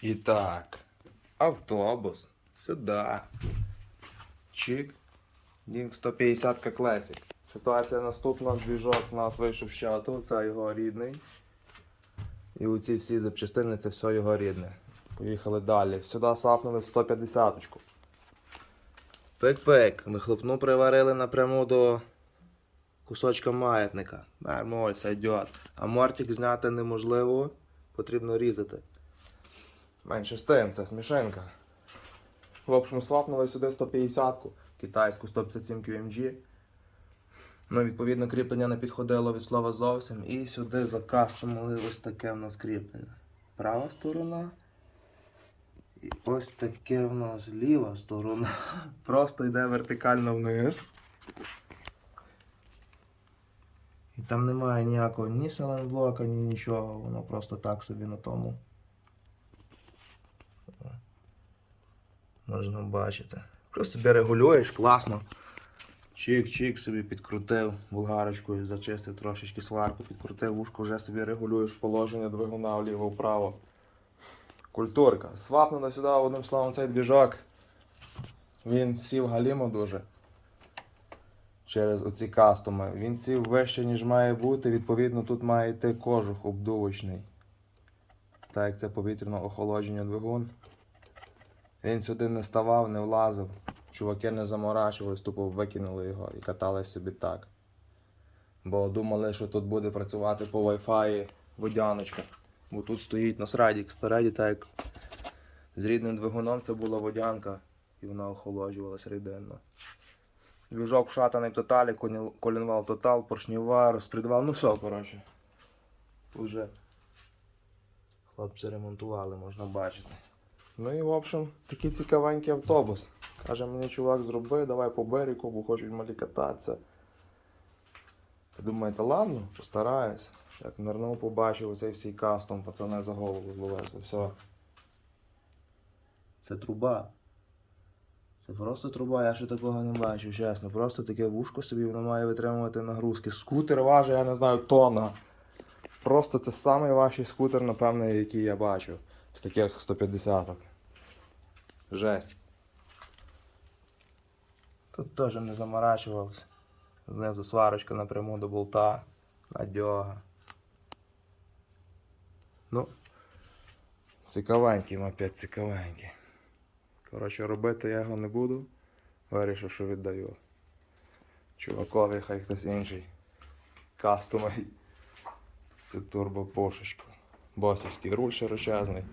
І так, автобус. Сюди. Чик. Дінг 150 Classic. Ситуація наступна. Двіжок у нас вийшов з чату, це його рідний. І оці всі запчастини це все його рідне. Поїхали далі. Сюди сапнули 150-очку. Пик-пик. Вихлопну приварили напряму до кусочка маятника. Нормально, це йде. А мортик зняти неможливо, потрібно різати. Менше з тим, це смішинка. В общем, свапнули сюди 150-ку, китайську 157 QMG. Ну, відповідно, кріплення не підходило від слова зовсім. І сюди закастомили ось таке в нас кріплення. Права сторона. І ось таке в нас ліва сторона. Просто йде вертикально вниз. І там немає ніякого ні селенблока, ні нічого. Воно просто так собі на тому. Можна бачити. Просто собі регулюєш, класно. Чик-чик собі підкрутив булгарочкою, зачистив трошечки сварку, підкрутив вушко, вже собі регулюєш положення двигуна вліво-вправо. Культурка. Свапнули сюди, одним словом, цей двіжок. Він сів галімо дуже. Через оці кастоми. Він сів вище, ніж має бути. Відповідно, тут має йти кожух обдувочний. Так як це повітряно охолодження двигун. Він сюди не ставав, не влазив. Чуваки не заморачувались, тупо викинули його і катались собі так. Бо думали, що тут буде працювати по Wi-Fi водяночка. Бо тут стоїть насрадік спереді, так як з рідним двигуном це була водянка, і вона охолоджувалась рідинно. Двіжок вшатаний в тоталі, колінвал тотал, поршнева, розпредвал, ну все, коротше. Тут вже хлопці ремонтували, можна бачити. Ну і в общем, такий цікавенький автобус. Каже мені чувак, зроби, давай по берегу, бо хочуть малі кататися. Ти думаєте, ладно, постараюсь. Як нирнув, побачив оцей всій кастом, пацани за голову зловився. Все. Це труба. Це просто труба, я ще такого не бачив, чесно. Просто таке вушко собі воно має витримувати нагрузки. Скутер важить, я не знаю, тонна. Просто це найважчий скутер, напевне, який я бачив. З таких 150-ок. Жесть. Тут теж не заморачувався. Знизу сварочка напряму до болта. Надьога. Ну. Цікавенький, мопед, цікавенький. Коротше, робити я його не буду. Вирішив, що віддаю. Чувакові, хай хтось інший. Кастомий. Це турбопошечка. Босівський руль широчезний.